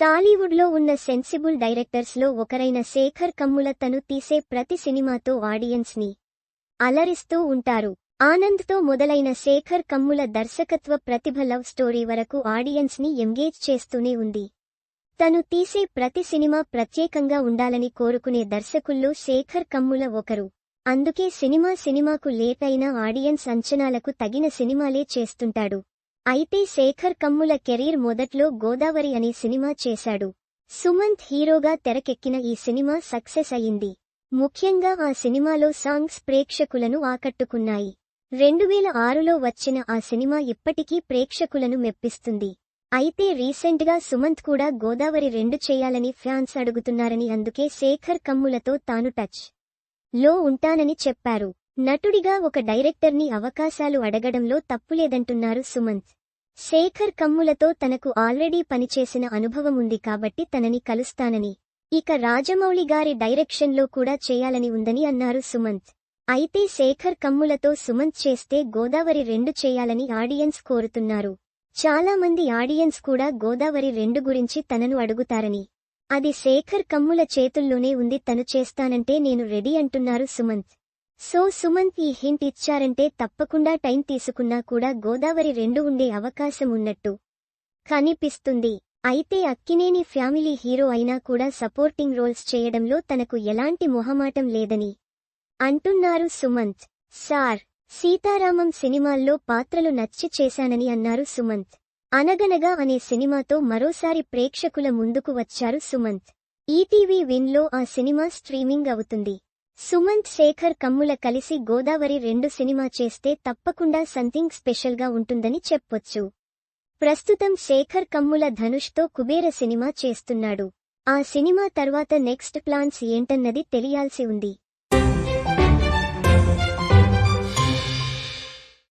టాలీవుడ్లో ఉన్న సెన్సిబుల్ డైరెక్టర్స్లో ఒకరైన శేఖర్ కమ్ముల తను తీసే ప్రతి సినిమాతో ఆడియన్స్ని అలరిస్తూ ఉంటారు. ఆనంద్తో మొదలైన శేఖర్ కమ్ముల దర్శకత్వ ప్రతిభ లవ్ స్టోరీ వరకు ఆడియన్స్ని ఎంగేజ్ చేస్తూనే ఉంది. తను తీసే ప్రతి సినిమా ప్రత్యేకంగా ఉండాలని కోరుకునే దర్శకుల్లో శేఖర్ కమ్ముల ఒకరు. అందుకే సినిమా సినిమాకు లేట్ అయిన ఆడియన్స్ అంచనాలకు తగిన సినిమాలే చేస్తుంటాడు. అయితే శేఖర్ కమ్ముల కెరీర్ మొదట్లో గోదావరి అనే సినిమా చేశాడు. సుమంత్ హీరోగా తెరకెక్కిన ఈ సినిమా సక్సెస్ అయింది. ముఖ్యంగా ఆ సినిమాలో సాంగ్స్ ప్రేక్షకులను ఆకట్టుకున్నాయి. రెండువేల ఆరులో వచ్చిన ఆ సినిమా ఇప్పటికీ ప్రేక్షకులను మెప్పిస్తుంది. అయితే రీసెంట్గా సుమంత్ కూడా గోదావరి రెండు చేయాలని ఫ్యాన్స్ అడుగుతున్నారని అందుకే శేఖర్ కమ్ములతో తాను టచ్లో ఉంటానని చెప్పారు. నటుడిగా ఒక డైరెక్టర్ని అవకాశాలు అడగడంలో తప్పులేదంటున్నారు సుమంత్. శేఖర్ కమ్ములతో తనకు ఆల్రెడీ పనిచేసిన అనుభవం ఉంది కాబట్టి తనని కలుస్తానని ఇక రాజమౌళి గారి డైరెక్షన్లో కూడా చేయాలని ఉందని అన్నారు సుమంత్. అయితే శేఖర్ కమ్ములతో సుమంత్ చేస్తే గోదావరి రెండు చేయాలని ఆడియన్స్ కోరుతున్నారు. చాలా మంది ఆడియన్స్ కూడా గోదావరి రెండు గురించి తనను అడుగుతారని. అది శేఖర్ కమ్ముల చేతుల్లోనే ఉంది తను చేస్తానంటే నేను రెడీ అంటున్నారు సుమంత్. సో సుమంత్ ఈ హింట్ ఇచ్చారంటే తప్పకుండా టైం తీసుకున్నా కూడా గోదావరి రెండు ఉండే అవకాశం ఉన్నట్టు కనిపిస్తుంది. అయితే అక్కినేని ఫ్యామిలీ హీరో అయినా కూడా సపోర్టింగ్ రోల్స్ చేయడంలో తనకు ఎలాంటి మొహమాటం లేదని అంటున్నారు సుమంత్. సార్ సీతారామం సినిమాల్లో పాత్రలు నచ్చి చేశానని అన్నారు సుమంత్. అనగనగా అనే సినిమాతో మరోసారి ప్రేక్షకుల ముందుకు వచ్చారు సుమంత్. ఈటీవీ విన్లో ఆ సినిమా స్ట్రీమింగ్ అవుతుంది. సుమంత్ శేఖర్ కమ్ముల కలిసి గోదావరి రెండు సినిమా చేస్తే తప్పకుండా సంథింగ్ స్పెషల్గా ఉంటుందని చెప్పొచ్చు. ప్రస్తుతం శేఖర్ కమ్ముల ధనుష్తో కుబేర సినిమా చేస్తున్నాడు. ఆ సినిమా తర్వాత నెక్స్ట్ ప్లాన్స్ ఏంటన్నది తెలియాల్సి ఉంది.